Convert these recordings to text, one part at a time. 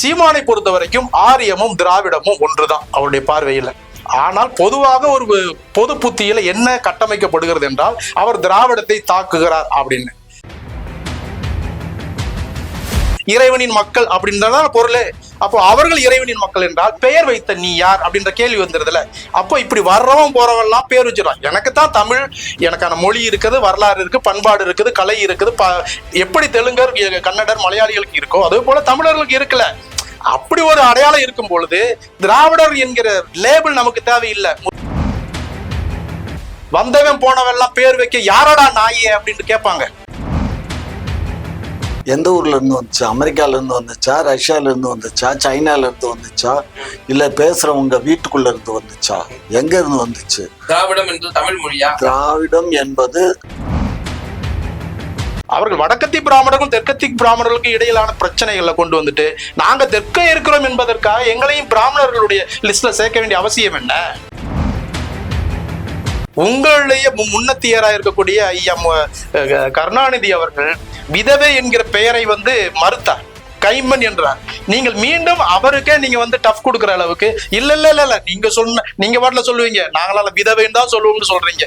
சீமானை பொறுத்த வரைக்கும் ஆரியமும் திராவிடமும் ஒன்றுதான் அவருடைய பார்வையில. ஆனால் பொதுவாக ஒரு பொது புத்தியில என்ன கட்டமைக்கப்படுகிறது என்றால் அவர் திராவிடத்தை தாக்குகிறார் அப்படின்னு. இறைவனின் மக்கள் அப்படின்றதான் பொருளே. அப்போ அவர்கள் இறைவனின் மக்கள் என்றால் பெயர் வைத்த நீ யார் அப்படின்ற கேள்வி வந்துருதுல அப்போ இப்படி வர்றவன் போறவன்லாம் பேர் வச்சிடறான். எனக்கு தான் தமிழ் எனக்கான மொழி இருக்குது வரலாறு இருக்கு பண்பாடு இருக்குது கலை இருக்குது எப்படி தெலுங்கர் கன்னடர் மலையாளிகளுக்கு இருக்கோ அதே போல தமிழர்களுக்கு இருக்குல்ல. அப்படி ஒரு அடையாளம் இருக்கும் பொழுது திராவிடர் என்கிற லேபிள் நமக்கு தேவையில்லை. வந்தவன் போனவெல்லாம் பேர் வைக்க யாரடா நாயே அப்படின்னு கேட்பாங்க. எந்த ஊர்ல இருந்து வந்துச்சா? அமெரிக்கால இருந்து வந்துச்சா? ரஷ்யால இருந்து வந்துச்சா? சைனால இருந்து வந்துச்சா? இல்ல பேசுறவங்க வீட்டுக்குள்ள இருந்து வந்துச்சா? எங்க இருந்து வந்துச்சு? திராவிடம் என்று தமிழ் மொழியா? திராவிடம் என்பது அவர்கள் வடக்கத்தி பிராமணர்களும் தெற்கத்தி பிராமணர்களுக்கும் இடையிலான பிரச்சனைகளை கொண்டு வந்துட்டு நாங்க தெற்கே இருக்கிறோம் என்பதற்காக எங்களையும் பிராமணர்களுடைய லிஸ்ட்ல சேர்க்க வேண்டிய அவசியம் என்ன? உங்களுடைய மு- முன்னத்தியரா இருக்கக்கூடிய ஐயா கருணாநிதி அவர்கள் விதவை என்கிற பெயரை வந்து மறுத்தார். கைமன் என்றார். நீங்கள் மீண்டும் அவருக்கே நீங்க வந்து டஃப் கொடுக்குற அளவுக்கு இல்ல இல்ல இல்ல இல்ல நீங்க சொன்ன நீங்க பாட்டுல சொல்லுவீங்க. நாங்களால விதவைன்னு தான் சொல்லுவோம்னு சொல்றீங்க.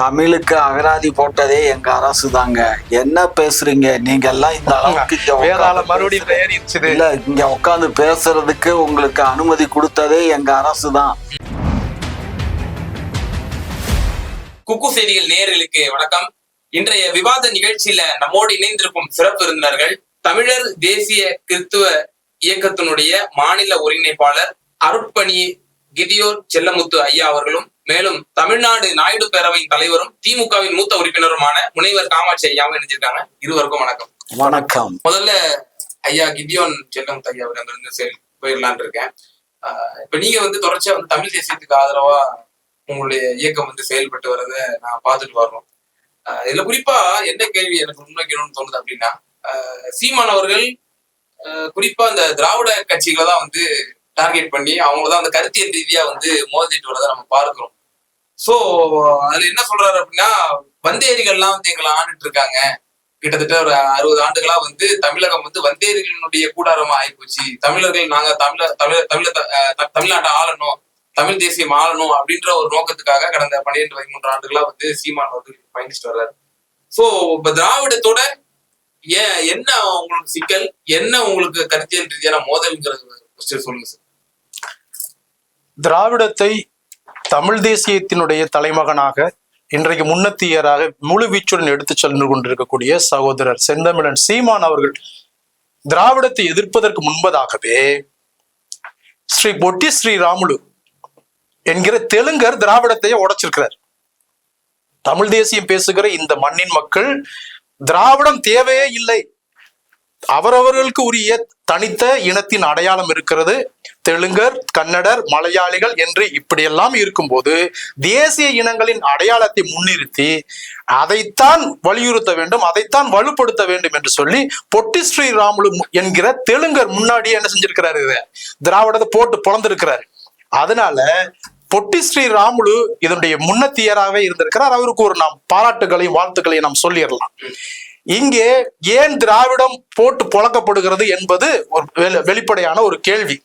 தமிழுக்கு அகராதி போட்டதே எங்க அரசு தாங்க. என்ன பேசுறீங்க? நீங்க எல்லாம் இந்த அளவுக்கு மறுபடியும் இல்ல இங்க உட்கார்ந்து பேசுறதுக்கு உங்களுக்கு அனுமதி கொடுத்ததே எங்க அரசு தான். குக்கு செய்திகள் நேயர்களுக்கு வணக்கம். இன்றைய விவாத நிகழ்ச்சியில நம்மோடு இணைந்திருக்கும் சிறப்பு விருந்தினர்கள் தமிழர் தேசிய கிறித்துவ இயக்கத்தினுடைய மாநில ஒருங்கிணைப்பாளர் அருட்பணி கிதியோர் செல்லமுத்து ஐயா அவர்களும் மேலும் தமிழ்நாடு நாயுடு பேரவையின் தலைவரும் திமுகவின் மூத்த உறுப்பினருமான முனைவர் காமாட்சி ஐயாவும் இணைஞ்சிருக்காங்க. இருவருக்கும் வணக்கம். வணக்கம். முதல்ல ஐயா கிதியோன் செல்லமுத்து ஐயா அவர் அங்கிருந்து போயிடலான் இருக்கேன். இப்ப நீங்க வந்து தொடர்ச்சியா வந்து தமிழ் தேசியத்துக்கு ஆதரவா உங்களுடைய இயக்கம் வந்து செயல்பட்டு வரதை நான் பார்த்துட்டு வர்றோம் இதுல குறிப்பா என்ன கேள்வி எனக்கு முன்வைக்கணும்னு தோணுது அப்படின்னா சீமான் அவர்கள் குறிப்பா இந்த திராவிட கட்சிகளை தான் வந்து டார்கெட் பண்ணி அவங்க தான் அந்த கருத்தியல் ரீதியா வந்து மோதிட்டு வரதை நம்ம பார்க்கிறோம். சோ அதுல என்ன சொல்றாரு அப்படின்னா வந்தேரிகள்லாம் வந்து எங்களை ஆண்டுட்டு இருக்காங்க. கிட்டத்தட்ட ஒரு அறுபது ஆண்டுகளா வந்து தமிழகம் வந்து வந்தேரிகளினுடைய கூடாரமா ஆயிப்போச்சு. தமிழர்கள் நாங்க தமிழ தமிழ தமிழ த- தமிழ்நாட்டை ஆளணும். தமிழ் தேசியம் ஆளணும் அப்படின்ற ஒரு நோக்கத்துக்காக கடந்த பன்னிரெண்டு பதிமூன்று ஆண்டுகளா வந்து சீமான் வந்து பயணிச்சுட்டு வர்றாரு. சோ இப்ப திராவிடத்தோட ஏன் என்ன உங்களுக்கு சிக்கல்? என்ன உங்களுக்கு கருத்தியல் ரீதியான மோதல்ங்கிறது சொல்லுங்க சார் திராவிடத்தை தமிழ் தேசியத்தினுடைய தலைமகனாக இன்றைக்கு முன்னத்தியராக முழு வீச்சுடன் எடுத்துச் சென்று கொண்டிருக்கக்கூடிய சகோதரர் செந்தமிழன் சீமான் அவர்கள் திராவிடத்தை எதிர்ப்பதற்கு முன்பதாகவே ஸ்ரீ பொட்டி ஸ்ரீராமுலு என்கிற தெலுங்கர் திராவிடத்தையே உடைச்சிருக்கிறார். தமிழ் தேசியம் பேசுகிற இந்த மண்ணின் மக்கள் திராவிடம் தேவையே இல்லை. அவரவர்களுக்கு உரிய தனித்த இனத்தின் அடையாளம் இருக்கிறது. தெலுங்கர் கன்னடர் மலையாளிகள் என்று இப்படியெல்லாம் இருக்கும்போது தேசிய இனங்களின் அடையாளத்தை முன்னிறுத்தி அதைத்தான் வலியுறுத்த வேண்டும் அதைத்தான் வலுப்படுத்த வேண்டும் என்று சொல்லி பொட்டி ஸ்ரீராமுலு என்கிற தெலுங்கர் முன்னாடியே என்ன செஞ்சிருக்கிறாரு இதை? திராவிடத்தை போட்டு பொழந்திருக்கிறாரு அதனால பொட்டி ஸ்ரீ ராமுலு இதனுடைய முன்னத்தியராகவே இருந்திருக்கிறார். அவருக்கு ஒரு நாம் பாராட்டுகளையும் வாழ்த்துக்களையும் நாம் சொல்லிடலாம். இங்கே ஏன் திராவிடம் போட்டு புழக்கப்படுகிறது என்பது ஒரு வெளி- வெளிப்படையான ஒரு கேள்வி.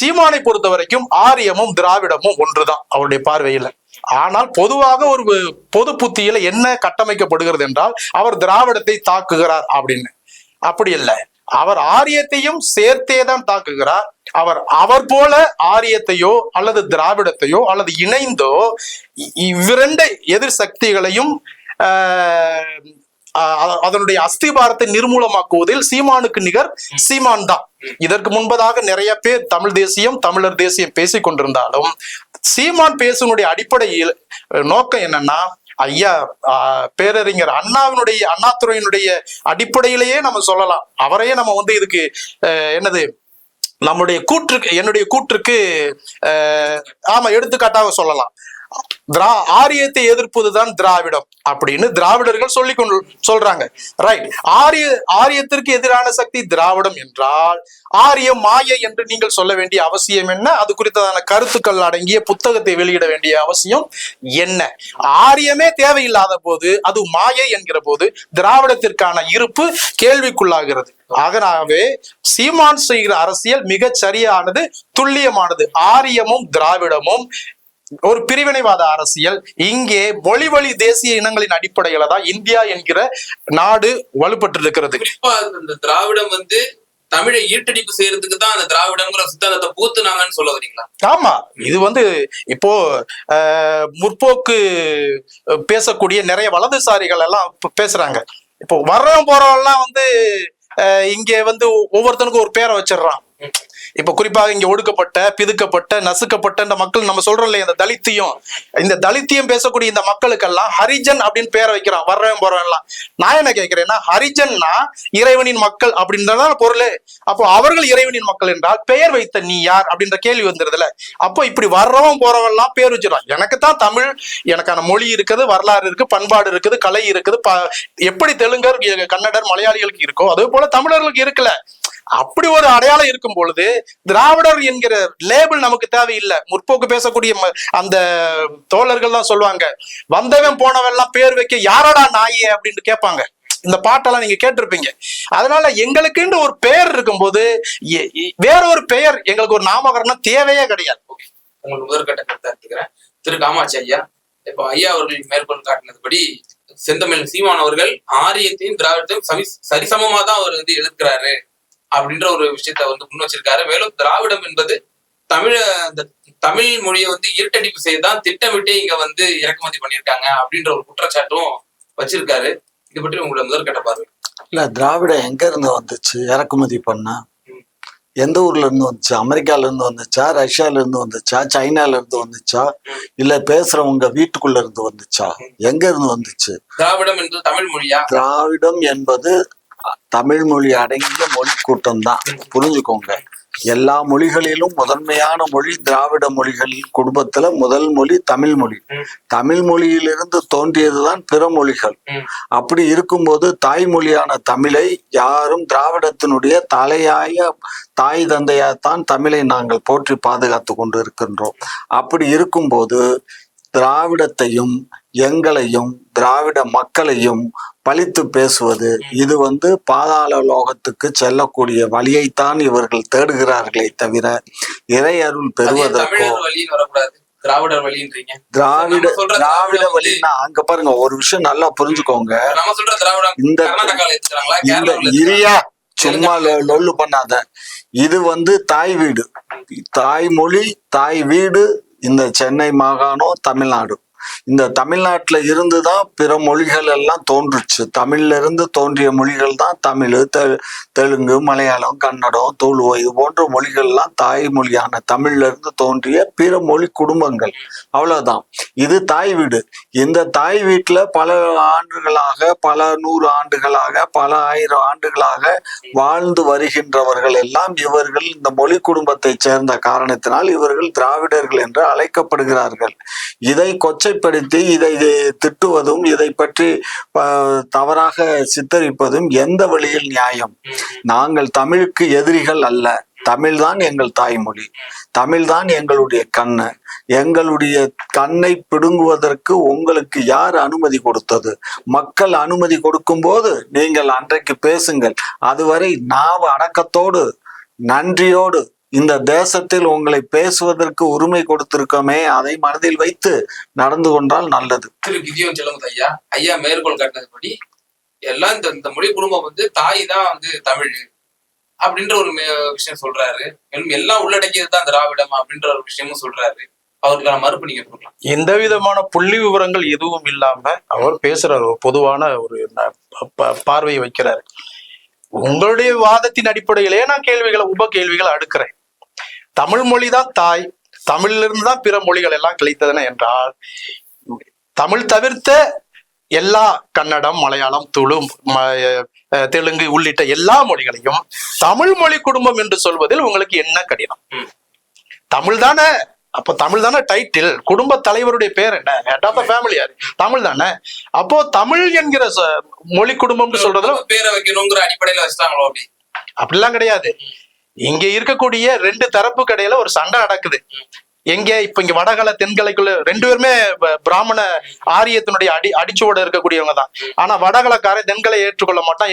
சீமானை பொறுத்த வரைக்கும் ஆரியமும் திராவிடமும் ஒன்றுதான் அவருடைய பார்வையில. ஆனால் பொதுவாக ஒரு பொது புத்தியில என்ன கட்டமைக்கப்படுகிறது என்றால் அவர் திராவிடத்தை தாக்குகிறார் அப்படின்னு. அப்படி இல்லை. அவர் ஆரியத்தையும் சேர்த்தே தான் தாக்குகிறார். அவர் அவர் போல ஆரியத்தையோ அல்லது திராவிடத்தையோ அல்லது இணைந்தோ இவ்விரண்டு எதிர் சக்திகளையும் ஆஹ், அதனுடைய அஸ்திபாரத்தை நிர்மூலமாக்குவதில் சீமானுக்கு நிகர் சீமான் தான் இதற்கு முன்பதாக நிறைய பேர் தமிழ் தேசியம் தமிழர் தேசியம் பேசிக் கொண்டிருந்தாலும் சீமான் பேசுனுடைய அடிப்படையில் நோக்கம் என்னன்னா ஐயா ஆஹ், பேரறிஞர் அண்ணாவினுடைய அண்ணாத்துறையினுடைய அடிப்படையிலேயே நம்ம சொல்லலாம். அவரையே நம்ம வந்து இதுக்கு அஹ், என்னது நம்முடைய கூற்றுக்கு என்னுடைய கூற்றுக்கு ஆமா எடுத்துக்காட்டாக சொல்லலாம். திரா ஆரியத்தை எதிர்ப்பதுதான் திராவிடம் அப்படின்னு திராவிடர்கள் சொல்லி கொண்டு சொல்றாங்க. ரைட் ஆரிய ஆரியத்திற்கு எதிரான சக்தி திராவிடம் என்றால் ஆரியம் மாயை என்று நீங்கள் சொல்ல வேண்டிய அவசியம் என்ன? அது குறித்ததான கருத்துக்கள் அடங்கிய புத்தகத்தை வெளியிட வேண்டிய அவசியம் என்ன? ஆரியமே தேவையில்லாத போது அது மாயை என்கிற போது திராவிடத்திற்கான இருப்பு கேள்விக்குள்ளாகிறது. ஆகவே சீமான் செய்கிற அரசியல் மிகச் சரியானது துல்லியமானது. ஆரியமும் திராவிடமும் ஒரு பிரிவினைவாத அரசியல். இங்கே மொழி வழி தேசிய இனங்களின் அடிப்படையில தான் இந்தியா என்கிற நாடு வலுப்பட்டு இருக்கிறது இந்த திராவிடம் வந்து தமிழை ஈட்டடிப்பு செய்யறதுக்கு தான் அந்த திராவிடம்ங்கிற சித்தாந்தத்தை பூத்துனாங்கன்னு சொல்ல வரீங்களா? ஆமா. இது வந்து இப்போ முற்போக்கு பேசக்கூடிய நிறைய வலதுசாரிகள் எல்லாம் பேசுறாங்க. இப்போ போறவன் எல்லாம் வந்து இங்க வந்து ஒவ்வொருத்தனுக்கும் ஒரு பேரை வச்சிடுறான். இப்ப குறிப்பாக இங்க ஒடுக்கப்பட்ட பிதுக்கப்பட்ட நசுக்கப்பட்ட இந்த மக்கள் நம்ம சொல்றோம் இல்லையா இந்த தலித்தியம். இந்த தலித்தியம் பேசக்கூடிய இந்த மக்களுக்கெல்லாம் ஹரிஜன் அப்படின்னு பேரை வைக்கிறான். வர்றவன் போறவன் எல்லாம் நான் என்ன கேட்கிறேன்னா ஹரிஜன்னா இறைவனின் மக்கள் அப்படின்றதான் பொருள். அப்போ அவர்கள் இறைவனின் மக்கள் என்றால் பெயர் வைத்த நீ யார் அப்படின்ற கேள்வி வந்துருதுல அப்போ இப்படி வர்றவன் போறவன் எல்லாம் பேர் வச்சிடறான் எனக்கு தான் தமிழ் எனக்கான மொழி இருக்குது வரலாறு இருக்கு பண்பாடு இருக்குது கலை இருக்குது. எப்படி தெலுங்கர் கன்னடர் மலையாளிகளுக்கு இருக்கோ அதே போல தமிழர்களுக்கு இருக்குல்ல அப்படி ஒரு அடையாளம் இருக்கும் பொழுது திராவிடர் என்கிற லேபிள் நமக்கு தேவையில்லை. முற்போக்கு பேசக்கூடிய ம- அந்த தோழர்கள் தான் சொல்லுவாங்க வந்தவன் போனவெல்லாம் பேர் வைக்க யாரடா நாயே? அப்படின்னு கேட்பாங்க. இந்த பாட்டெல்லாம் நீங்க கேட்டிருப்பீங்க. அதனால எங்களுக்குன்னு ஒரு பெயர் இருக்கும்போது வேற ஒரு பெயர் எங்களுக்கு ஒரு நாமகரணம் தேவையே கிடையாது. உங்களுக்கு முதற்கட்ட கருத்தா எடுத்துக்கிறேன் திரு காமாட்சி ஐயா இப்போ ஐயா அவர்கள் மேற்கொண்டு காட்டினதுபடி செந்தமிழ் சீமான் அவர்கள் ஆரியத்தையும் திராவிடத்தையும் சரிசமமா தான் அவர் வந்து எதிர்க்கிறாரு அப்படின்ற ஒரு விஷயத்த வந்து முன் வச்சிருக்காரு. மேலும் திராவிடம் என்பது தமிழ இந்த தமிழ் மொழியை வந்து இருட்டடிப்பு செய்யதான் திட்டமிட்டு இங்க வந்து இறக்குமதி பண்ணியிருக்காங்க அப்படின்ற ஒரு குற்றச்சாட்டும் வச்சிருக்காரு. இது பற்றி உங்களோட முதற்கட்ட பார்வை. இல்ல திராவிடம் எங்க இருந்து வந்துச்சு? இறக்குமதி பண்ண? எந்த ஊர்ல இருந்து வந்துச்சு? அமெரிக்கால இருந்து வந்துச்சா? ரஷ்யால இருந்து வந்துச்சா? சைனால இருந்து வந்துச்சா? இல்ல பேசுறவங்க வீட்டுக்குள்ள இருந்து வந்துச்சா? எங்க இருந்து வந்துச்சு? திராவிடம் என்பது தமிழ் மொழியா? திராவிடம் என்பது தமிழ் மொழி அடங்கிய மொழி கூட்டம் தான் புரிஞ்சுக்கோங்க. எல்லா மொழிகளிலும் முதன்மையான மொழி திராவிட மொழிகள் குடும்பத்துல முதல் மொழி தமிழ் மொழி. தமிழ் மொழியிலிருந்து தோன்றியதுதான் பிற மொழிகள். அப்படி இருக்கும்போது தாய்மொழியான தமிழை யாரும் திராவிடத்தினுடைய தலையாய தாய் தந்தையாத்தான் தமிழை நாங்கள் போற்றி பாதுகாத்து கொண்டு இருக்கின்றோம் அப்படி இருக்கும்போது திராவிடத்தையும் எங்களையும் திராவிட மக்களையும் பழித்து பேசுவது இது வந்து பாதாள லோகத்துக்கு செல்லக்கூடிய வழியைத்தான் இவர்கள் தேடுகிறார்களே தவிர இறை அருள் பெறுவதற்கோ திராவிடர் வழின்றீங்க திராவிட திராவிட வழின்னா அங்க பாருங்க ஒரு விஷயம் நல்லா புரிஞ்சுக்கோங்க. நம்ம சொல்ற திராவிடம் இந்த இரியா சும்மா லொ- லொள்ளு பண்ணாத. இது வந்து தாய் வீடு. தாய்மொழி தாய் வீடு இந்த சென்னை மாகாணம் தமிழ்நாடு. இந்த தமிழ்நாட்டில் இருந்து தான் பிற மொழிகள் எல்லாம் தோன்றுச்சு. தமிழ்ல இருந்து தோன்றிய மொழிகள் தான் தமிழ் தெ- தெலுங்கு மலையாளம் கன்னடம் துளுவ இது போன்ற மொழிகள்லாம் தாய்மொழியான தமிழ்ல இருந்து தோன்றிய பிற மொழி குடும்பங்கள். அவ்வளவுதான். இது தாய் வீடு. இந்த தாய் வீட்டுல பல ஆண்டுகளாக பல நூறு ஆண்டுகளாக பல ஆயிரம் ஆண்டுகளாக வாழ்ந்து வருகின்றவர்கள் எல்லாம் இவர்கள் இந்த மொழி குடும்பத்தைச் சேர்ந்த காரணத்தினால் இவர்கள் திராவிடர்கள் என்று அழைக்கப்படுகிறார்கள். இதை கொச்சை கொச்சைப்படுத்தி இதை திட்டுவதும் இதை பற்றி தவறாக சித்தரிப்பதும் எந்த வழியில் நியாயம்? நாங்கள் தமிழுக்கு எதிரிகள் அல்ல. தமிழ்தான் எங்கள் தாய்மொழி. தமிழ்தான் எங்களுடைய கண்ணு. எங்களுடைய கண்ணை பிடுங்குவதற்கு உங்களுக்கு யார் அனுமதி கொடுத்தது? மக்கள் அனுமதி கொடுக்கும்போது நீங்கள் அன்றைக்கு பேசுங்கள். அதுவரை நாவ அடக்கத்தோடு நன்றியோடு இந்த தேசத்தில் உங்களை பேசுவதற்கு உரிமை கொடுத்திருக்கோமே அதை மனதில் வைத்து நடந்து கொண்டால் நல்லது. திரு கிதியோன் செல்லுங்க ஐயா ஐயா மேற்கோள் காட்டினதுபடி எல்லாம் இந்த இந்த மொழி குடும்பம் வந்து தாய் தான் வந்து தமிழ் அப்படின்ற ஒரு விஷயம் சொல்றாரு. மேலும் எல்லாம் உள்ளடக்கியது தான் திராவிடம் அப்படின்ற ஒரு விஷயமும் சொல்றாரு. அவருக்கான மறுப்பு நீங்க கொடுக்கலாம். எந்த விதமான புள்ளி விவரங்கள் எதுவும் இல்லாம அவர் பேசுறாரு. பொதுவான ஒரு பார்வையை வைக்கிறாரு. உங்களுடைய வாதத்தின் அடிப்படையிலே நான் கேள்விகளை உப கேள்விகளை அடுக்கிறேன். தமிழ் மொழி தான் தாய் தமிழ்ல இருந்து தான் பிற மொழிகள் எல்லாம் கிளைத்தன என்றால் தமிழ் தவிர்த்த எல்லா கன்னடம் மலையாளம் துளு தெலுங்கு உள்ளிட்ட எல்லா மொழிகளையும் தமிழ் மொழி குடும்பம் என்று சொல்வதில் உங்களுக்கு என்ன கடினம். தமிழ் தானே? அப்போ தமிழ் தானே டைட்டில் குடும்ப தலைவருடைய பேர் என்ன? ஹெட் ஆஃப் த ஃபேமிலி யாரு? தமிழ் தானே? அப்போ தமிழ் என்கிற மொழி குடும்பம்னு சொல்றதுல பேரை வைக்கணுங்கிற அடிப்படையில வச்சிட்டாங்களோ அப்படி? அப்படிலாம் கிடையாது. இங்க இருக்கக்கூடிய ரெண்டு தரப்பு கடையில ஒரு சண்டை நடக்குது. எங்க? இப்ப இங்க வடகலை தென்கலைக்குள்ள ரெண்டு பேருமே பிராமண ஆரியத்தினுடைய அடி அடிச்சுவோட இருக்கக்கூடியவங்க தான். ஆனா வடகலைக்காரன் தென்கலை ஏற்றுக்கொள்ள மாட்டான்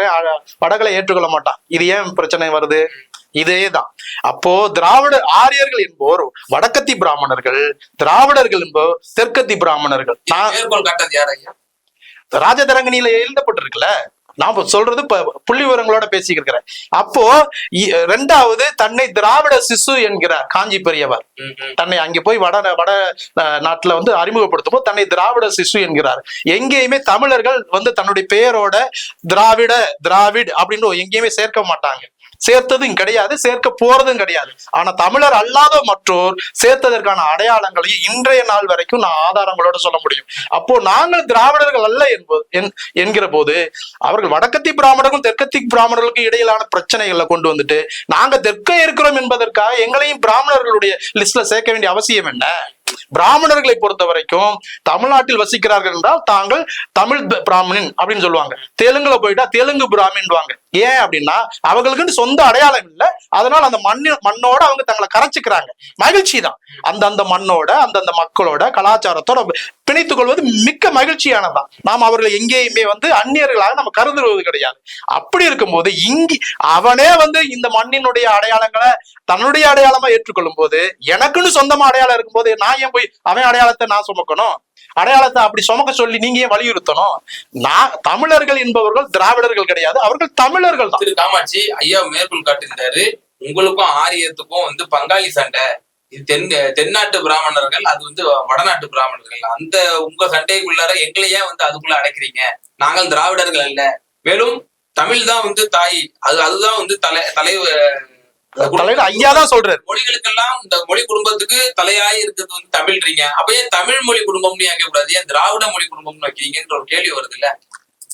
அ- வடகலை ஏற்றுக்கொள்ள மாட்டான். இது ஏன் பிரச்சனை வருது? இதே தான். அப்போ திராவிட ஆரியர்கள் என்போர் வடக்கத்தி பிராமணர்கள் திராவிடர்கள் என்போர் தெற்கத்தி பிராமணர்கள். ராஜதரங்கனியில எழுதப்பட்டிருக்குல்ல? நான் இப்ப சொல்றது புள்ளி விவரங்களோட பேசிக்கிறேன் அப்போ ரெண்டாவது தன்னை திராவிட சிசு என்கிறார் காஞ்சி பெரியவர். தன்னை அங்கே போய் வட வட நாட்டுல வந்து அறிமுகப்படுத்தும் போது தன்னை திராவிட சிசு என்கிறார். எங்கேயுமே தமிழர்கள் வந்து தன்னுடைய பெயரோட திராவிட திராவிட் அப்படின்னு எங்கேயுமே சேர்க்க மாட்டாங்க. சேர்த்ததும் கிடையாது சேர்க்க போறதும் கிடையாது. ஆனா தமிழர் அல்லாத மற்றோர் சேர்த்ததற்கான அடையாளங்களையும் இன்றைய நாள் வரைக்கும் நான் ஆதாரங்களோட சொல்ல முடியும். அப்போ நாங்கள் திராவிடர்கள் அல்ல என்பது என்- என்கிற போது அவர்கள் வடக்கத்தி பிராமணர்களும் தெற்கத்தி பிராமணர்களுக்கும் இடையிலான பிரச்சனைகளை கொண்டு வந்துட்டு நாங்க தெற்கே இருக்கிறோம் என்பதற்காக எங்களையும் பிராமணர்களுடைய லிஸ்ட்ல சேர்க்க வேண்டிய அவசியம் என்ன? பிராமணர்களை பொறுத்த வரைக்கும் தமிழ்நாட்டில் வசிக்கிறார்கள் என்றால் தாங்கள் தமிழ் பிராமணன் அப்படின்னு சொல்லுவாங்க. தெலுங்குல போயிட்டா தெலுங்கு பிராமின்வாங்க ஏன் அப்படின்னா அவங்களுக்குன்னு சொந்த அடையாளம் இல்லை. அதனால அந்த மண்ணு மண்ணோட அவங்க தங்களை கரைச்சிக்கிறாங்க. மகிழ்ச்சி தான் அந்த அந்த மண்ணோட அந்தந்த மக்களோட கலாச்சாரத்தோட பிணைத்துக் கொள்வது மிக்க மகிழ்ச்சியானதான் நாம் அவர்களை எங்கேயுமே வந்து அந்நியர்களாக நம்ம கருதுவது கிடையாது. அப்படி இருக்கும்போது இங்கி அவனே வந்து இந்த மண்ணினுடைய அடையாளங்களை தன்னுடைய அடையாளமா ஏற்றுக்கொள்ளும் போது எனக்குன்னு சொந்தமா அடையாளம் இருக்கும்போது நான் ஏன் போய் அவன் அடையாளத்தை நான் சுமக்கணும்? அடையாளத்தை அப்படி சுமக்க சொல்லி நீங்க ஏன் வலியுறுத்தணும். நான் தமிழர்கள் என்பவர்கள் திராவிடர்கள் கிடையாது. அவர்கள் தமிழர்கள் தான். திரு காமாட்சி ஐயா மேற்கொள் காட்டியிருந்தாரு உங்களுக்கும் ஆரியத்துக்கும் வந்து பங்காளி சண்டை. இது தென் தென்னாட்டு பிராமணர்கள் அது வந்து வடநாட்டு பிராமணர்கள். அந்த உங்க சண்டைக்குள்ளார எங்களையே வந்து அதுக்குள்ள அடைக்கிறீங்க? நாங்கள் திராவிடர்கள் அல்ல. மேலும் தமிழ் தான் வந்து தாய். அது அதுதான் வந்து தலை தலைவர் தலைவர் ஐயா தான் சொல்றாரு. மொழிகளுக்கெல்லாம் இந்த மொழி குடும்பத்துக்கு தலையாய் இருக்கிறது வந்து தமிழ்றீங்க. அப்ப ஏன் தமிழ் மொழி குடும்பம்னு வைக்க கூடாது ஏன் திராவிட மொழி குடும்பம்னு வைக்கிறீங்கன்ற ஒரு கேள்வி வருது இல்ல?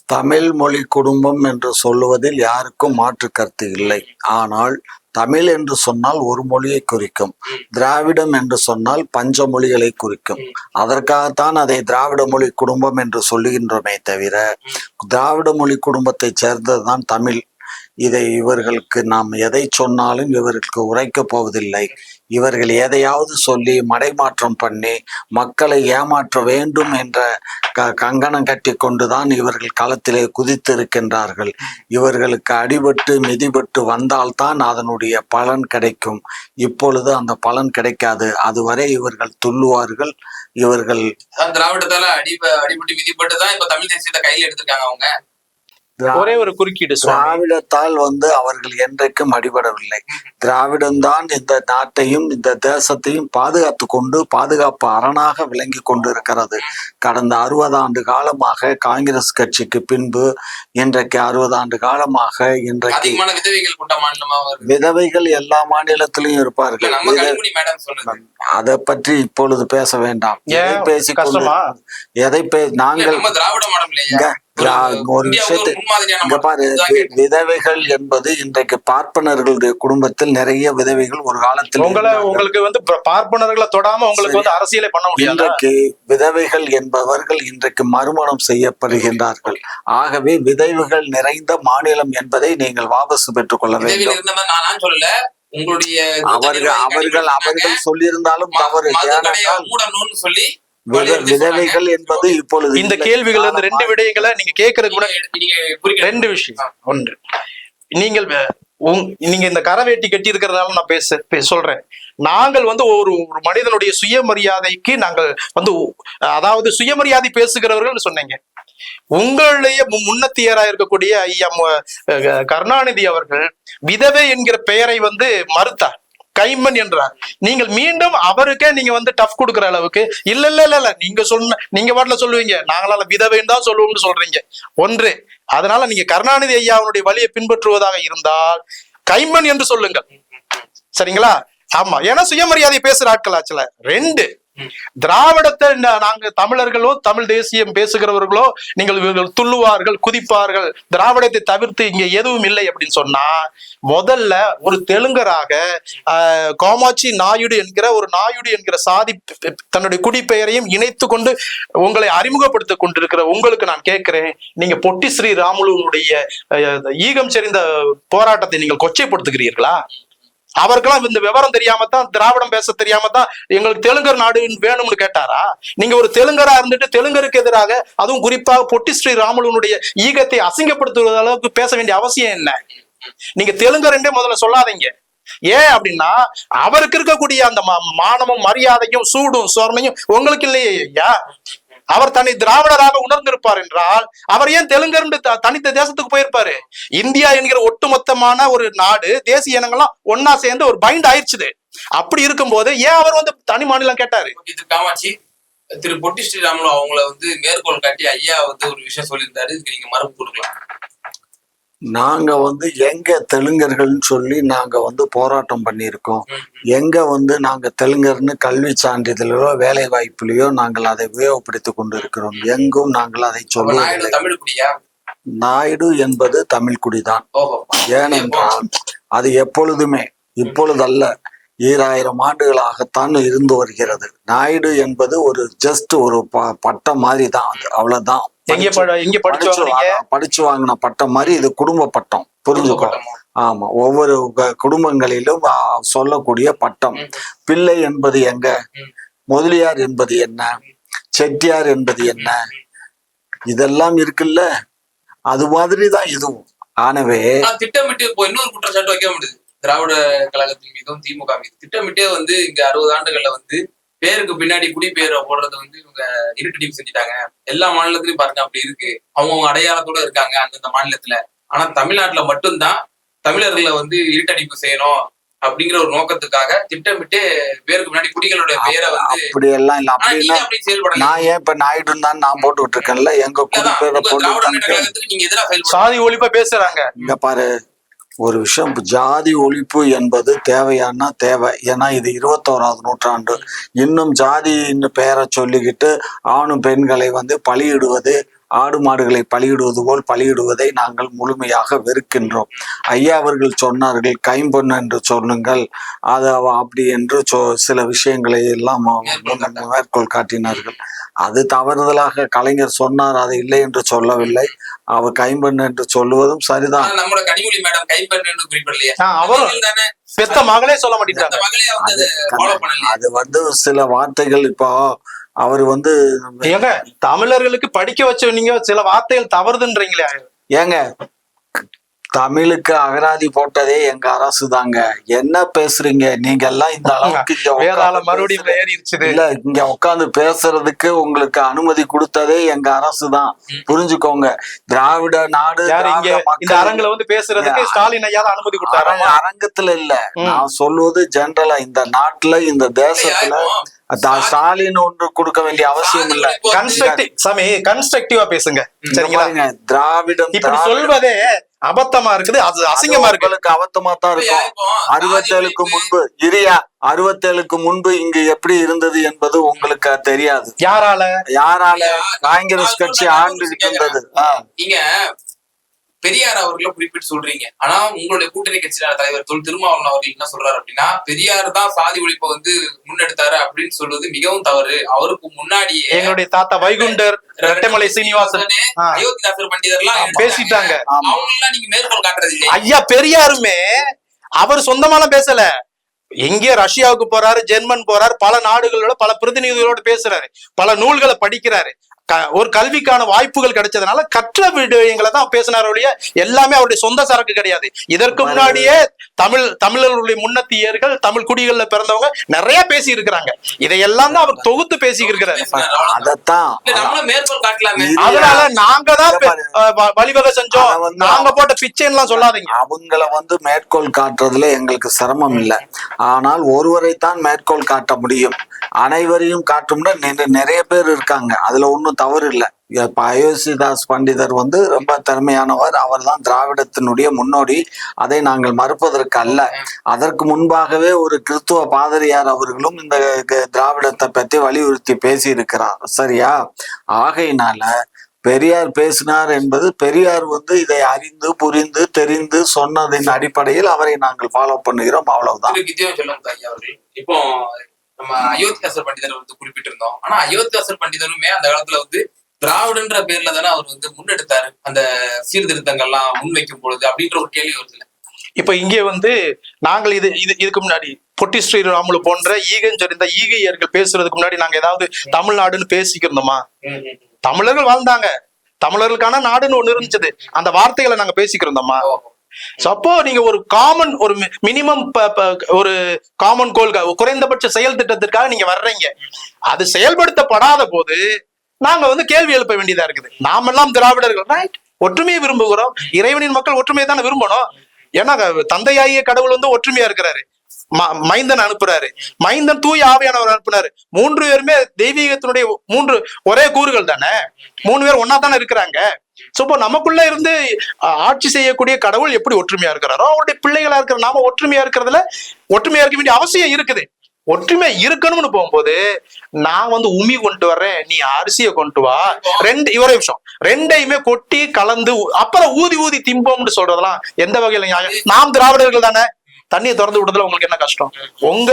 தமிழ் மொழி குடும்பம் என்று சொல்லுவதில் யாருக்கும் மாற்று கருத்து இல்லை. ஆனால் தமிழ் என்று சொன்னால் ஒரு மொழியை குறிக்கும். திராவிடம் என்று சொன்னால் பஞ்ச மொழிகளை குறிக்கும். அதற்காகத்தான் அதை திராவிட மொழி குடும்பம் என்று சொல்லுகின்றோமே தவிர திராவிட மொழி குடும்பத்தைச் சேர்ந்ததுதான் தமிழ். இதை இவர்களுக்கு நாம் எதை சொன்னாலும் இவர்களுக்கு உரைக்கப் போவதில்லை. இவர்கள் எதையாவது சொல்லி மடைமாற்றம் பண்ணி மக்களை ஏமாற்ற வேண்டும் என்ற க கங்கணம் கட்டி கொண்டுதான் இவர்கள் களத்திலே குதித்திருக்கின்றார்கள். இவர்களுக்கு அடிபட்டு மிதிபட்டு வந்தால்தான் அதனுடைய பலன் கிடைக்கும். இப்பொழுது அந்த பலன் கிடைக்காது. அதுவரை இவர்கள் துள்ளுவார்கள். இவர்கள் திராவிடத்தால அடி அடிபட்டு மிதிப்பட்டு தான் இப்ப தமிழ் தேசியத்தை கையில் எடுத்திருக்காங்க அவங்க. ஒரே ஒரு குறுக்கீடு திராவிடத்தால் வந்து அவர்கள் என்றைக்கும் அடிபடவில்லை. திராவிடம்தான் இந்த நாட்டையும் இந்த தேசத்தையும் பாதுகாத்து கொண்டு பாதுகாப்பு அரணாக விளங்கி கொண்டிருக்கிறது. கடந்த அறுபது ஆண்டு காலமாக காங்கிரஸ் கட்சிக்கு பின்பு இன்றைக்கு அறுபது ஆண்டு காலமாக இன்றைக்கு விதவைகள் கொண்ட மாநிலமா வருது. விதவைகள் எல்லா மாநிலத்திலும் இருப்பார்கள். அதை பற்றி இப்பொழுது பேச வேண்டாம். எதை கொண்டு கஷ்டமா? எதை நாங்கள் நம்ம திராவிட மாடல் விதவைகள் என்பது இன்றைக்கு பார்ப்பனர்களுடைய குடும்பத்தில் நிறைய விதவைகள் ஒரு காலத்தில் உங்களை. உங்களுக்கு வந்து பார்ப்பனர்களை தொடாம உங்களுக்கு வந்து அரசியலே பண்ண முடியாது? இன்றைக்கு விதவைகள் என்பவர்கள் இன்றைக்கு மறுமணம் செய்யப்படுகின்றார்கள். ஆகவே விதவைகள் நிறைந்த மாநிலம் என்பதை நீங்கள் வாபஸ் பெற்றுக் கொள்ள வேண்டும். இருந்ததா நான் நான் சொல்லல. உங்களுடைய அவர்கள் அவர்கள் அவர்கள் சொல்லியிருந்தாலும் தவறு. மூடணும்னு சொல்லி விதவைகள் என்பது இப்பொழுது இந்த. கேள்விகள் வந்து ரெண்டு விடயங்களை நீங்க கேட்கறதுக்கு குறிக்க ரெண்டு விஷயம். ஒன்று. நீங்கள் நீங்க இந்த கரவேட்டி கட்டி இருக்கிறதுனால நான் பேச பே- சொல்றேன். நாங்கள் வந்து ஒரு ஒரு மனிதனுடைய சுயமரியாதைக்கு நாங்கள் வந்து அதாவது சுயமரியாதை பேசுகிறவர்கள் சொன்னீங்க. உங்களுடைய மு- முன்னத்தியரா இருக்கக்கூடிய ஐயா கருணாநிதி அவர்கள் விதவை என்கிற பெயரை வந்து மறுத்தார். கைமன் என்றார். நீங்கள் மீண்டும் அவருக்கே நீங்க வந்து டஃப் கொடுக்குற அளவுக்கு இல்ல இல்ல இல்ல இல்ல நீங்க சொன்ன நீங்க பாட்டுல சொல்லுவீங்க. நாங்களால விதவைன்னு தான் சொல்லுவோம்னு சொல்றீங்க. ஒன்று அதனால நீங்க கருணாநிதி ஐயாவுடைய வழியை பின்பற்றுவதாக இருந்தால் கைமன் என்று சொல்லுங்கள். சரிங்களா? ஆமா ஏன்னா சுயமரியாதை பேசுற ஆட்கள் ஆச்சுல. ரெண்டு திராவிடத்தை நாங்க தமிழர்களோ தமிழ் தேசியம் பேசுகிறவர்களோ நீங்கள் இவர்கள் துள்ளுவார்கள் குதிப்பார்கள். திராவிடத்தை தவிர்த்து இங்க எதுவும் இல்லை அப்படின்னு சொன்னா முதல்ல ஒரு தெலுங்கராக ஆஹ், காமாட்சி நாயுடு என்கிற ஒரு நாயுடு என்கிற சாதி தன்னுடைய குடிப்பெயரையும் இணைத்து கொண்டு உங்களை அறிமுகப்படுத்திக் கொண்டிருக்கிற உங்களுக்கு நான் கேட்கிறேன் நீங்க பொட்டி ஸ்ரீ ராமுலுடைய ஈகம் செறிந்த போராட்டத்தை நீங்கள் கொச்சைப்படுத்துகிறீர்களா? அவருக்கெல்லாம் இந்த விவரம் தெரியாம தான் திராவிடம் பேச தெரியாம தான் எங்களுக்கு தெலுங்கர் நாடு வேணும்னு கேட்டாரா? நீங்க ஒரு தெலுங்கரா இருந்துட்டு தெலுங்கருக்கு எதிராக அதுவும் குறிப்பாக பொட்டி ஸ்ரீ ராமலுனுடைய ஈகத்தை அசிங்கப்படுத்துவது அளவுக்கு பேச வேண்டிய அவசியம் என்ன? நீங்க தெலுங்கர் என்றே முதல்ல சொல்லாதீங்க. ஏன் அப்படின்னா அவருக்கு இருக்கக்கூடிய அந்த மா- மானமும் மரியாதையும் சூடும் சோர்மையும் உங்களுக்கு இல்லையே ஐயா. அவர் தன்னை திராவிடராக உணர்ந்திருப்பார் என்றால் அவர் ஏன் தெலுங்கர்னு த- தனித்த தேசத்துக்கு போயிருப்பாரு? இந்தியா என்கிற ஒட்டுமொத்தமான ஒரு நாடு தேசிய இனங்கள்லாம் ஒன்னா சேர்ந்து ஒரு பைண்ட் ஆயிடுச்சுது அப்படி இருக்கும்போது ஏன் அவர் வந்து தனி மாநிலம் கேட்டாரு? இது காமாட்சி. திரு பொட்டி ஸ்ரீராமலு அவங்கள வந்து மேற்கோள் காட்டி ஐயா வந்து ஒரு விஷயம் சொல்லியிருந்தாரு. இதுக்கு நீங்க மறுப்பு கொடுக்கலாம். நாங்க வந்து எங்க தெலுங்கர்கள்னு சொல்லி நாங்க வந்து போராட்டம் பண்ணியிருக்கோம். எங்க வந்து நாங்க தெலுங்கர்னு கல்வி சான்றிதழோ வேலை வாய்ப்பிலையோ நாங்கள் அதை உபயோகப்படுத்திக் கொண்டிருக்கிறோம். எங்கும் நாங்கள் அதை அப்ப நாயுடு என்பது தமிழ் குடிதான் ஓஹோ. ஏனென்றால் அது எப்பொழுதுமே இப்பொழுதல்ல ஈராயிரம் ஆண்டுகளாகத்தான் இருந்து வருகிறது. நாயுடு என்பது ஒரு ஜஸ்ட் ஒரு ப- பட்டம் மாதிரி தான். அது அவ்வளவுதான். எங்க எங்க படிச்சு வாங்கின பட்டம் மாதிரி இது குடும்ப பட்டம் புரிஞ்சுக்கோ. குடும்பப்பட்டமா? ஆமா ஒவ்வொரு குடும்பங்களிலும் சொல்லக்கூடிய பட்டம். பிள்ளை என்பது எங்க. முதலியார் என்பது என்ன? செட்டியார் என்பது என்ன? இதெல்லாம் இருக்குல்ல? அது மாதிரி தான் இதுவும். ஆனவே ஆனா திட்டமிட்டு இப்போ இன்னொரு குற்றச்சாட்டு வைக்க முடியுது. திராவிட கழகத்தின் மீதும் திமுக மீது திட்டமிட்டே வந்து இங்க அறுபது ஆண்டுகள்ல வந்து பேருக்கு பின்னாடி குடிபெயரை போடுறது வந்து இவங்க இருட்டடிப்பு செஞ்சுட்டாங்க. எல்லா மாநிலத்திலயும் பாருங்க அப்படி இருக்கு. அவங்கவுங்க அடையாளத்தோட இருக்காங்க அந்தந்த மாநிலத்துல. ஆனா தமிழ்நாட்டுல மட்டும்தான் தமிழர்களை வந்து இருட்டடிப்பு செய்யணும் அப்படிங்கிற ஒரு நோக்கத்துக்காக திட்டமிட்டு பேருக்கு முன்னாடி குடிகளுடைய பெயரை வந்து அப்படி எல்லாம் இல்ல அப்படி செயல்படல. நான் ஏன் இப்ப நாயுடு தான் நான் போட்டுக்கிட்டு இருக்கேன்ல எங்க குடி பேரை முன்னேற்ற போட்டு நீங்க எதிராக செயல்பட சாதி ஒழிப்பா பேசுறாங்க. இங்க பாரு ஒரு விஷயம் ஜாதி ஒழிப்பு என்பது தேவையானா தேவை. ஏன்னா இது இருபத்தோராவது நூற்றாண்டு. இன்னும் ஜாதின்னு பெயரை சொல்லிக்கிட்டு ஆணும் பெண்களை வந்து பலியிடுவது ஆடு மாடுகளை பலியிடுவது போல் பலியிடுவதை நாங்கள் முழுமையாக வெறுக்கின்றோம். ஐயா அவர்கள் சொன்னார்கள் கைம்பொன் என்று சொல்லுங்கள். அது அவ அப்படி என்று சொ சில விஷயங்களை எல்லாம் மேற்கோள் காட்டினார். மேற்கோள் காட்டினார்கள். அது தவறுதலாக கலைஞர் சொன்னார் அது இல்லை என்று சொல்லவில்லை. அவர் கைம்பெண் என்று சொல்லுவதும் சரிதான். நம்மளோட கனிமொழி மேடம் குறிப்பிடலையே. தானே பெத்த மகளே சொல்ல மாட்டேங்கிறாங்க அது வந்து சில வார்த்தைகள் இப்போ அவர் வந்து ஏங்க தமிழர்களுக்கு படிக்க வச்ச நீங்க சில வார்த்தைகள் தவறுதுன்றீங்களே. ஏங்க தமிழுக்கு அகராதி போட்டதே எங்க அரசு தாங்க என்ன பேசுறீங்க? நீங்க எல்லாம் இந்த அளவுக்கு இங்க மறுபடியும் ஏறிடுச்சுது இல்ல இங்க உட்கார்ந்து பேசுறதுக்கு உங்களுக்கு அனுமதி கொடுத்ததே எங்க அரசு தான் புரிஞ்சுக்கோங்க. திராவிட நாடு யாரு இங்க திராவிட இந்த அரங்குல வந்து பேசுறதுக்கு ஸ்டாலின் ஐயா அனுமதி கொடுத்தாரு? அரங்க- அரங்கத்துல இல்ல. நான் சொல்லுவது ஜெனரலா இந்த நாட்டுல இந்த தேசத்துல ஸ்டாலின் ஒன்று கொடுக்க வேண்டிய அவசியம் இல்ல. கன்ஸ்ட்ரக்டிவ் சாமி கன்ஸ்ட்ரக்டிவா பேசுங்க. சரிங்களா? திராவிடம் இப்படி சொல்வதே அபத்தமா இருக்குது அது அசிங்கமா இருக்கு உங்களுக்கு அவத்தமா தான் இருக்கும். அறுபத்தேழுக்கு முன்பு இரியா அறுபத்தேழுக்கு முன்பு இங்கு எப்படி இருந்தது என்பது உங்களுக்கு தெரியாது. யாரால? யாரால காங்கிரஸ் கட்சி ஆண்டுகிட்டு இருந்தது? பெரியார் அவர்களை குறிப்பிட்டு சொல்றீங்க ஆனா உங்களுடைய கூட்டணி கட்சியான தலைவர் தொல் திருமாவளவன் அவர்கள் என்ன சொல்றாரு அப்படின்னா பெரியார் தான் சாதி ஒழிப்பை வந்து முன்னெடுத்தாரு அப்படின்னு சொல்றது மிகவும் தவறு அவருக்கு முன்னாடியே எங்களுடைய தாத்தா வைகுண்டர் ரெட்டமலை சீனிவாசன். அயோத்திதாசர் பண்டிதர்லாம். பேசிட்டாங்க ஆமா. அவங்களெல்லாம் நீங்க மேற்கோள் காட்டுறது? ஐயா பெரியாருமே அவர் சொந்தமாலாம் பேசல எங்கே ரஷ்யாவுக்கு போறாரு ஜெர்மன் போறாரு பல நாடுகளோட பல பிரதிநிதிகளோட பேசுறாரு பல நூல்களை படிக்கிறாரு ஒரு கல்விக்கான வாய்ப்புகள் கிடைச்சதுனால கற்ற விடயங்களை தான் பேசினார் ஒழிய எல்லாமே அவருடைய சொந்த சரக்கு கிடையாது. இதற்கு முன்னாடியே தமிழ் தமிழர்களுடைய முன்னத்தியர்கள் தமிழ் குடிகள்ல பிறந்தவங்க நிறைய பேசி இருக்கிறாங்க இதையெல்லாம் தான் அவர் தொகுத்து பேசி இருக்கிறாரு. அதத்தான். அதனால நாங்க தான் வழிவகை செஞ்சோம். நாங்க போட்ட பிச்சைன்னுலாம் சொல்லாதீங்க. அவங்கள வந்து மேற்கோள் காட்டுறதுல எங்களுக்கு சிரமம் இல்லை. ஆனால் ஒருவரை தான் மேற்கோள் காட்ட முடியும். அனைவரையும் காட்டும்னா நிறைய பேர் இருக்காங்க. அதுல ஒன்றும் ஒன்றும் தவறு இல்லை. இப்போ அயோசிதாஸ் பண்டிதர் வந்து ரொம்ப திறமையானவர். அவர்தான் திராவிடத்தினுடைய முன்னோடி. அதை நாங்கள் மறுப்பதற்கு அல்ல அதற்கு முன்பாகவே ஒரு கிறிஸ்துவ பாதிரியார் அவர்களும் இந்த க- திராவிடத்தை பற்றி வலியுறுத்தி பேசியிருக்கிறார். சரியா? ஆகையினால பெரியார் பேசினார் என்பது பெரியார் வந்து இதை அறிந்து புரிந்து தெரிந்து சொன்னதின் அடிப்படையில் அவரை நாங்கள் ஃபாலோ பண்ணுகிறோம். அவ்வளவுதான். இப்போ நம்ம அயோத்தியாசர் பண்டிதர் வந்து குறிப்பிட்டிருந்தோம். ஆனா அயோத்தியாசர் பண்டிதருமே அந்த காலத்துல வந்து திராவிடன்ற பேர்ல தானே அவர் வந்து முன்னெடுத்தாரு. அந்த சீர்திருத்தங்கள்லாம் முன்வைக்கும் பொழுது அப்படின்ற ஒரு கேள்வி வருது இப்ப இங்கே வந்து நாங்கள் இது இது இதுக்கு முன்னாடி பொட்டி ஸ்ரீராமுலு போன்ற ஈகஞ்சொறிந்த ஈகையர்கள் பேசுறதுக்கு முன்னாடி நாங்க ஏதாவது தமிழ்நாடுன்னு பேசிக்கிறோமா தமிழர்கள் வாழ்ந்தாங்க. தமிழர்களுக்கான நாடுன்னு ஒண்ணு இருந்துச்சு. அந்த வார்த்தைகளை நாங்க பேசிக்கிறோம்மா சோ அப்போ நீங்க ஒரு காமன் ஒரு மினிமம் ஒரு காமன் கோல் குறைந்தபட்ச செயல் திட்டத்திற்காக நீங்க வர்றீங்க. அது செயல்படுத்தப்படாத போது நாங்க வந்து கேள்வி எழுப்ப வேண்டியதா இருக்குது. நாமெல்லாம் திராவிடர்கள் ரைட் ஒற்றுமையை விரும்புகிறோம். இறைவனின் மக்கள் ஒற்றுமையை தானே விரும்பணும். ஏன்னா தந்தையாகிய கடவுள் வந்து ஒற்றுமையா இருக்கிறாரு. ம- மைந்தன் அனுப்புறாரு. மைந்தன் தூய் ஆவியானவர் அனுப்புனாரு. மூன்று பேருமே தெய்வீகத்தினுடைய மூன்று ஒரே கூறுகள் தானே? மூணு பேர் ஒன்னா தானே இருக்கிறாங்க? சோ இப்போ நமக்குள்ள இருந்து ஆட்சி செய்யக்கூடிய கடவுள் எப்படி ஒற்றுமையா இருக்கிறாரோ அவருடைய பிள்ளைகளா இருக்கிற நாம ஒற்றுமையா இருக்கிறதுல ஒற்றுமையா இருக்க வேண்டிய அவசியம் இருக்குது. ஒற்றுமை இருக்கணும்னு போகும்போது நான் வந்து உமி கொண்டு வர்றேன் நீ அரிசியை கொண்டு வா. ரெண்டு இவரே விஷயம் ரெண்டையுமே கொட்டி கலந்து அப்புறம் ஊதி ஊதி திம்போம்னு சொல்றதெல்லாம் எந்த வகையில நியாயம்? நாம் திராவிடர்கள் தானே? தண்ணியை திறந்து விடுறதுல உங்களுக்கு என்ன கஷ்டம்? உங்க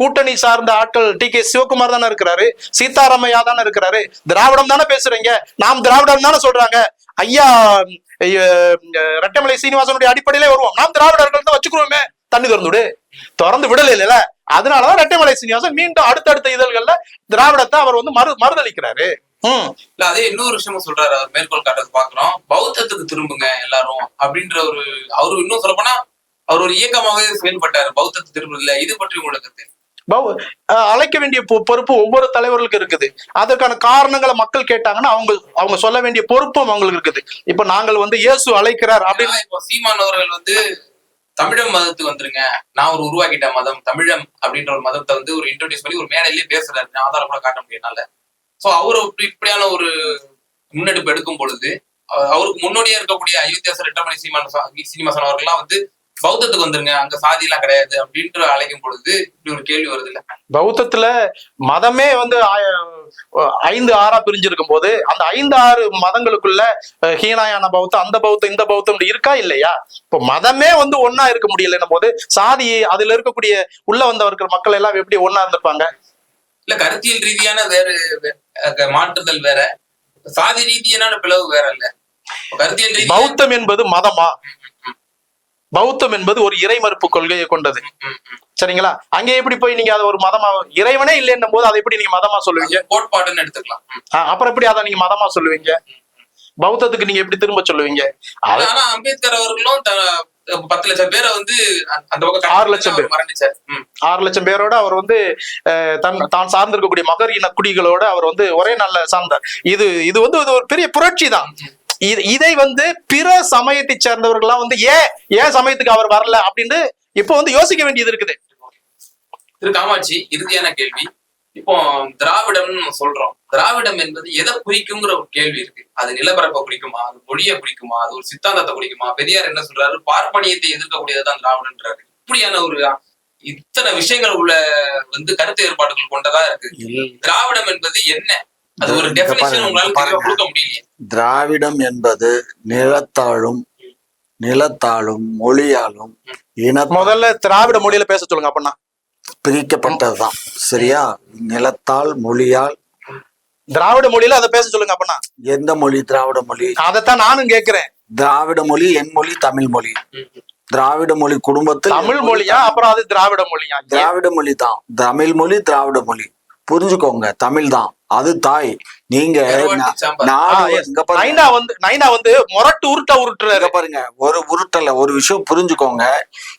கூட்டணி சார்ந்த ஆட்கள் டி கே சிவகுமார் தானே இருக்கிறாரு சீதாராமையா தானே இருக்கிறாரு திராவிடம் தானே பேசுறீங்க நாம் திராவிடம் தானே சொல்றாங்க. ஐயா ரெட்டமலை சீனிவாசனுடைய அடிப்படையிலே வருவோம். நாம் திராவிடர்கள் தான் வச்சுக்கிறோமே. தண்ணி திறந்து விடு. திறந்து விடல இல்ல அதனாலதான் ரெட்டைமலை சீனிவாசன் மீண்டும் அடுத்தடுத்த இதழ்கள்ல திராவிடத்தை அவர் வந்து மறு மறுதளிக்கிறாரு. இல்ல அதே இன்னொரு விஷயமும் சொல்றாரு. அவர் மேற்கோள் காட்டுறது பாக்குறோம் பௌத்தத்துக்கு திரும்புங்க எல்லாரும் அப்படின்ற ஒரு அவரு இன்னும் சொல்லப்போனா அவர் ஒரு இயக்கமாகவே செயல்பட்டாரு. பௌத்தத்தை திரும்புறதுல இது பற்றி உங்களுக்கு அஹ் அழைக்க வேண்டிய பொறுப்பு ஒவ்வொரு தலைவர்களுக்கும் இருக்குது. அதற்கான காரணங்களை மக்கள் கேட்டாங்கன்னா அவங்க அவங்க சொல்ல வேண்டிய பொறுப்பும் அவங்களுக்கு இருக்குது. இப்ப நாங்கள் வந்து இயேசு அழைக்கிறார் அப்படின்னு இப்போ சீமான் அவர்கள் வந்து தமிழம் மதத்துக்கு வந்துருங்க. நான் ஒரு உருவாக்கிட்ட மதம் தமிழம் அப்படின்ற ஒரு மதத்தை வந்து ஒரு இன்ட்ரோடியூஸ் பண்ணி ஒரு மேடையிலேயே பேசுறாரு. நான் ஆதாரம் கூட காட்ட முடியனால சோ அவர் இப்படி- இப்படியான ஒரு முன்னெடுப்பு எடுக்கும் பொழுது அவ- அவருக்கு முன்னோடியா இருக்கக்கூடிய அயோத்தியாசர் ரெட்டமணி சீமான் சீனிவாசன் அவர்கள்லாம் வந்து பௌத்தத்துக்கு வந்துருங்க. அங்க சாதி எல்லாம் கிடையாது அப்படின்ற அழைக்கும் பொழுது இப்படி ஒரு கேள்வி வருது இல்ல? பௌத்தத்துல மதமே வந்து ஐந்து ஆறா பிரிஞ்சிருக்கும் போது அந்த ஐந்து ஆறு மதங்களுக்குள்ள ஹீனாயான பௌத்தம் அந்த பௌத்தம் இந்த பௌத்தம் இருக்கா இல்லையா? இப்போ மதமே வந்து ஒன்னா இருக்க முடியலன்னும் போது சாதி அதுல இருக்கக்கூடிய உள்ள வந்த இருக்கிற மக்கள் எல்லாம் எப்படி ஒன்னா இருந்திருப்பாங்க? இல்ல கருத்தியல் ரீதியான வேறு மாற்றுதல் வேற. சாதி ரீதியான பிளவு வேற இல்ல. கருத்தியல் பௌத்தம் என்பது மதமா? பௌத்தம் என்பது ஒரு இறை மறுப்பு கொள்கையை கொண்டது. சரிங்களா? அங்க எப்படி போய் நீங்க அதை ஒரு மதமா இறைவனே இல்லைன்னும் போது அதை எப்படி நீங்க மதமா சொல்லுவீங்க? கோட்பாடுன்னு எடுத்துக்கலாம். அப்புறம் எப்படி அதை நீங்க மதமா சொல்லுவீங்க? பௌத்தத்துக்கு நீங்க எப்படி திரும்ப சொல்லுவீங்க? ஆனா அம்பேத்கர் அவர்களும் பத்து லட்சம் பேரை வந்து அந்த- பக்கம் ஆறு லட்சம் பேர். ஆறு லட்சம் பேரோட அவர் வந்து தன் தான் சார்ந்திருக்கக்கூடிய மகர் இன குடிகளோட அவர் வந்து ஒரே நல்ல சார்ந்தார். இது இது வந்து இது ஒரு பெரிய புரட்சி தான். இது- இதை வந்து பிற சமயத்தை சேர்ந்தவர்கள்லாம் வந்து ஏன் ஏன் சமயத்துக்கு அவர் வரல அப்படின்னு இப்போ வந்து யோசிக்க வேண்டியது இருக்குது. திரு காமாட்சி இறுதியான கேள்வி. இப்போ திராவிடம்னு சொல்றோம். திராவிடம் என்பது எதை குறிக்குங்கிற ஒரு கேள்வி இருக்கு. அது நிலப்பரப்பை குறிக்குமா? அது மொழியை குறிக்குமா? அது ஒரு சித்தாந்தத்தை குறிக்குமா? பெரியார் என்ன சொல்றாரு? பார்ப்பனியத்தை எதிர்க்கக்கூடியதுதான் திராவிடன்றாரு. இப்படியான ஒரு இத்தனை விஷயங்கள் உள்ள வந்து கருத்து ஏற்பாடுகள் கொண்டதா இருக்கு. திராவிடம் என்பது என்ன? திராவிடம் என்பது நிலத்தாலும் நிலத்தாலும் மொழியாலும் இன முதல்ல திராவிட மொழியில பேச சொல்லுங்க அப்படின்னா பிரிக்கப்பட்டதுதான். சரியா? நிலத்தால் மொழியால். திராவிட மொழியில அதை பேச சொல்லுங்க அப்படின்னா எந்த மொழி? திராவிட மொழி. அதைத்தான் நானும் கேக்குறேன். திராவிட மொழி என் மொழி தமிழ் மொழி. திராவிட மொழி குடும்பத்தில் தமிழ் மொழியா? அப்புறம் அது திராவிட மொழியா? திராவிட மொழி தான் தமிழ் மொழி திராவிட மொழி. புரிஞ்சுக்கோங்க தமிழ் தான் அது தாய். நீங்க நைனா வந்து நைனா வந்து முரட்டு உருட்ட உருட்டுறாரு. இங்க பாருங்க. ஒரு உருட்டல ஒரு விஷயம் புரிஞ்சுக்கோங்க.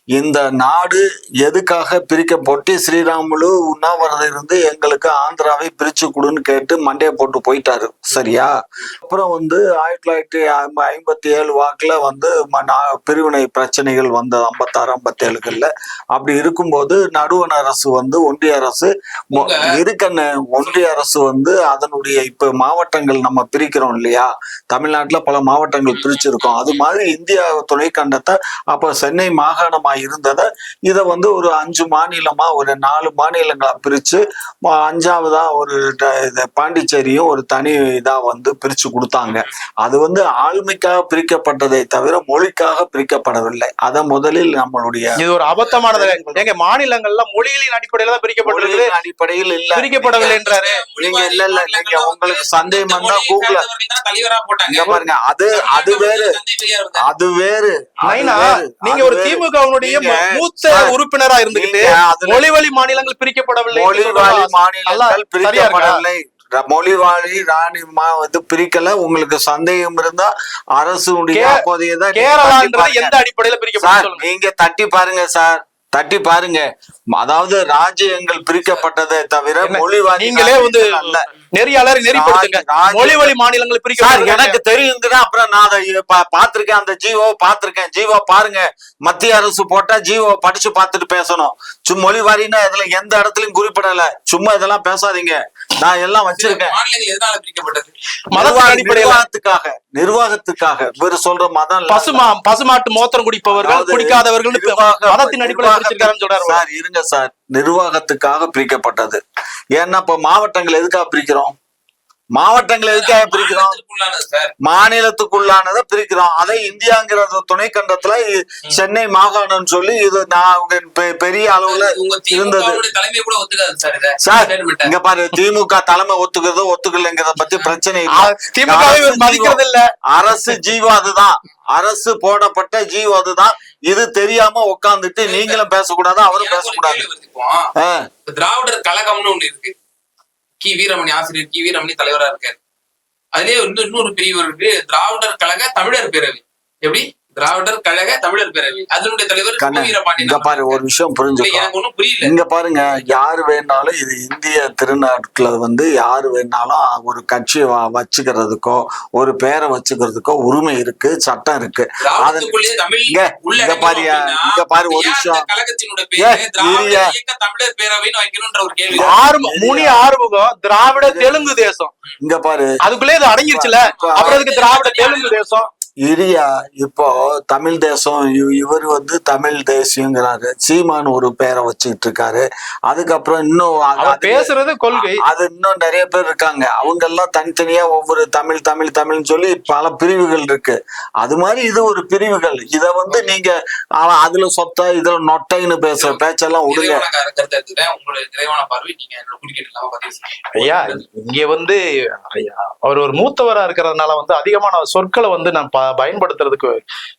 இந்த நாடு எதுக்காக பிரிக்கப்பட்டு ஸ்ரீராமுலு உண்ணாவிரதம் இருந்து எங்களுக்கு ஆந்திராவை பிரிச்சு கொடுன்னு கேட்டு மண்டையை போட்டு போயிட்டாரு. சரியா? அப்புறம் வந்து ஆயிரத்தி தொள்ளாயிரத்தி ஐம்ப- ஐம்பத்தி ஏழு வாக்குல வந்து ம- நா- பிரிவினை பிரச்சனைகள் வந்தது. ஐம்பத்தாறு ஐம்பத்தி ஏழுகள்ல அப்படி இருக்கும்போது நடுவண் அரசு வந்து ஒன்றிய அரசு இருக்கண்ண ஒன்றிய அரசு வந்து வந்து அதனுடைய இப்ப மாவட்டங்கள் நம்ம பிரிக்கிறோம் இல்லையா? தமிழ்நாட்டுல பல மாவட்டங்கள் பிரிச்சிருக்கோம். அது மாதிரி இந்தியா துணைக்கண்டத்தை அப்ப சென்னை மாகாணமா இருந்ததை இதை வந்து ஒரு அஞ்சு மாநிலமா ஒரு நாலு மாநிலங்களா பிரிச்சு அஞ்சாவதா ஒரு பாண்டிச்சேரியும் ஒரு தனி இதா வந்து பிரிச்சு கொடுத்தாங்க. அது வந்து ஆளுமைக்காக பிரிக்கப்பட்டதை தவிர மொழிக்காக பிரிக்கப்படவில்லை. அதை முதலில் நம்மளுடைய இது ஒரு அபத்தமானது. எங்க மாநிலங்கள்ல மொழிகளின் அடிப்படையில தான் பிரிக்கப்பட்டிருக்குது. மொழியின் அடிப்படையில் இல்ல. பிரிக்கப்படவில்லை என்றாரு நீங்க இல்ல, இல்ல, நீங்க உங்களுக்கு சந்தேகம் வந்தா போட்டாங்க. இங்க பாருங்க அது அது வேறு. அது வேறு. நீங்க ஒரு நீங்க, மூத்த உறுப்பினரா இருந்துகிட்டு மொழிவழி மாநிலங்கள் பிரிக்கப்படவில்லை மொழி என்று வாரி சொல்றது மாநிலங்கள்? பிரிக்கப்படவில்லை. ர- மொழி வாரி ராணி மா வந்து பிரிக்கல. உங்களுக்கு சந்தேகம் இருந்தா அரசுடைய கே- அப்போதையதான் நீங்க தட்டி கேரளான்றது பாருங்க. சார். தட்டி பாருங்க. அதாவது ராஜ்யங்கள் பிரிக்கப்பட்டதை தவிர என்ன? மொழி வாரி நீங்களே வந்து நெறியாளர் நெறிப்படுத்துங்க. மொழி வழி மாநிலங்கள் பிரிக்கப்படும் எனக்கு தெரியுங்கன்னா அப்புறம் நான் அதை இ- பா- பார்த்திருக்கேன். அந்த ஜீவோ பார்த்திருக்கேன். ஜீவோ பாருங்க. மத்திய அரசு போட்டா ஜீவோ படிச்சு பார்த்துட்டு பேசணும். சும்மா மொழி வாரின்னா இதுல எந்த இடத்துலயும் குறிப்பிடல. சும்மா இதெல்லாம் பேசாதீங்க. நான் எல்லாம் வச்சிருக்கேன். நிர்வாகத்துக்காக நிர்வாகத்துக்காக இவர் சொல்ற மதம் இல்ல. பசுமா பசுமாட்டு மோத்திரம் குடிப்பவர்கள் குடிக்காதவர்கள் மதத்தின் அடிப்படையில் சொல்றாரு சார் இருங்க சார். நிர்வாகத்துக்காக பிரிக்கப்பட்டது. ஏன்னா இப்ப மாவட்டங்கள் எதுக்காக பிரிக்கிறோம்? மாவட்டங்கள் எதுக்காக பிரிக்கிறோம்? மாநிலத்துக்குள்ளானதை பிரிக்கிறோம். அதை இந்தியாங்கிற துணை கண்டத்துல சென்னை மாகாணம்னு சொல்லி இது நான் பெரிய அளவுல இருந்தது திமுகவுடைய தலைமை கூட ஒத்துக்காது சார். இங்க பாரு திமுக தலைமை ஒத்துக்கிறது ஒத்துக்கலைங்கிறத பத்தி பிரச்சனை திமுக அரசு ஜீவோ அதுதான். அரசு போடப்பட்ட ஜீவோ அதுதான். இது தெரியாம உட்கார்ந்துட்டு நீங்களும் பேசக்கூடாது அவரும் பேசக்கூடாது. திராவிடர் கழகம்னு ஒண்ணு இருக்கு. கி. வீரமணி ஆசிரியர் கி. வீரமணி தலைவரா இருக்காரு. அதுலயே இன்னும் இன்னொரு பிரிவு இருக்கு திராவிடர் கழக தமிழர் பேரவை. எப்படி? திராவிடர் கழக தமிழர் பேரவை. அதனுடைய தலைவர் இங்க பாரு ஒரு. விஷயம் இல்ல, புரிஞ்சுக்கோ எனக்கு ஒண்ணும் புரியல. இங்க பாருங்க யாரு வேணாலும் இது இந்திய திருநாட்டுல வந்து யாரு வேணாலும் ஒரு கட்சியை வ- வச்சுக்கிறதுக்கோ ஒரு பேரை வச்சுக்கிறதுக்கோ உரிமை இருக்கு சட்டம் இருக்கு. இங்க உள்ள இங்க பாரு ஒரு விஷயம். பேரு? முனி ஆறுமுகம் திராவிட தெலுங்கு தேசம். இங்க பாரு. அதுக்குள்ளே இது அடங்கிருச்சுல. அப்புறம் அதுக்கு திராவிட தெலுங்கு தேசம். இரியா இப்போ தமிழ் தேசம் இவர் வந்து தமிழ் தேசியங்கிறாரு. சீமான் ஒரு பேரை வச்சுக்கிட்டு இருக்காரு அதுக்கப்புறம் இன்னும் பேசுறது கொள்கை. அது இன்னும் நிறைய பேர் இருக்காங்க. அவங்க எல்லாம் தனித்தனியா ஒவ்வொரு தமிழ் தமிழ் தமிழ்னு சொல்லி பல பிரிவுகள் இருக்கு. அது மாதிரி இது ஒரு பிரிவுகள். இத வந்து நீங்க அதுல சொத்த இதுல நொட்டைன்னு பேசுற பேச்செல்லாம் விடுங்க. ஐயா இங்க வந்து அவர் ஒரு மூத்தவரா இருக்கிறதுனால வந்து அதிகமான சொற்களை வந்து நான் பயன்படுத்துறதுக்கு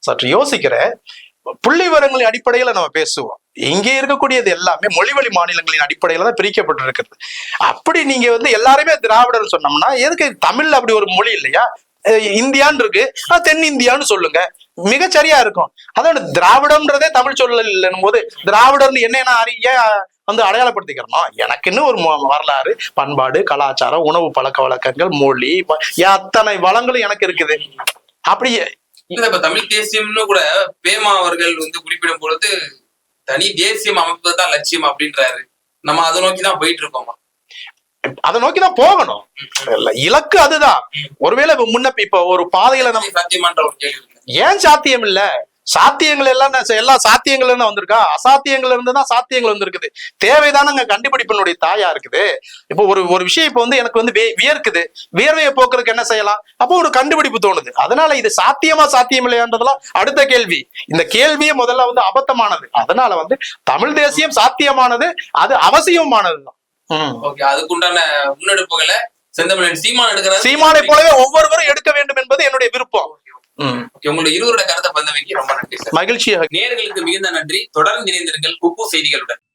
சற்று யோசிக்கிறேன். புள்ளி விவரங்களின் அடிப்படையில நம்ம பேசுவோம். இங்கே இருக்கக்கூடியது எல்லாமே மொழிவழி மாநிலங்களின் அடிப்படையில தான் பிரிக்கப்பட்டு இருக்கிறது அப்படி நீங்க வந்து எல்லாருமே திராவிடர்னு சொன்னோம்னா எதுக்கு தமிழ்ல அப்படி ஒரு மொழி இல்லையா? இந்தியான்னு இருக்கு. தென்னிந்தியான்னு சொல்லுங்க. மிகச்சரியா இருக்கும். அதோட திராவிடம்ன்றதே தமிழ் சொல்லல் இல்லைன்னும் போது திராவிடர்னு என்னென்ன அறிய வந்து அடையாளப்படுத்திக்கிறோம் எனக்குன்னு ஒரு வரலாறு பண்பாடு கலாச்சாரம் உணவு பழக்க வழக்கங்கள் மொழி அத்தனை வளங்களும் எனக்கு இருக்குது. அப்படி இல்ல இப்ப தமிழ் தேசியம்னு கூட பேமா அவர்கள் வந்து குறிப்பிடும் பொழுது தனி தேசியம் அமைப்பது தான் லட்சியம் அப்படின்றாரு. நம்ம அதை நோக்கி தான் போயிட்டு இருக்கோமா அதை நோக்கி தான் போகணும் இலக்கு அதுதான். ஒருவேளை இப்ப முன்ன இப்ப ஒரு பாதையில நம்ம சாத்தியமான்ற ஒரு கேள்வி. ஏன் சாத்தியம் இல்ல சாத்தியங்கள் எல்லாம் எல்லா சாத்தியங்கள் வந்திருக்கா? அசாத்தியங்கள் இருந்து தான் சாத்தியங்கள் வந்திருக்குது. தேவைதானங்க கண்டுபிடிப்பினுடைய தாயா இருக்குது. இப்போ ஒரு ஒரு விஷயம் இப்போ வந்து எனக்கு வந்து வியர்க்குது. வியர்வையை போக்குறதுக்கு என்ன செய்யலாம்? அப்போ ஒரு கண்டுபிடிப்பு தோணுது. அதனால இது சாத்தியமா சாத்தியம் இல்லையான்றதெல்லாம் அடுத்த கேள்வி. இந்த கேள்வியே முதல்ல வந்து அபத்தமானது. அதனால வந்து தமிழ் தேசியம் சாத்தியமானது அது அவசியமானதுதான் அதுக்குண்டான முன்னெடுப்புகளை சீமான் எடுக்கிறாரு. சீமானை போலவே ஒவ்வொருவரும் எடுக்க வேண்டும் என்பது என்னுடைய விருப்பம். உங்களுடைய இருவரோட கருத்தை பந்தமைக்கு ரொம்ப நன்றி சார். மகிழ்ச்சியாக. நேர்களுக்கு மிகுந்த நன்றி. தொடர்ந்து இணைந்திருங்கள் குப்பு செய்திகளுடன்.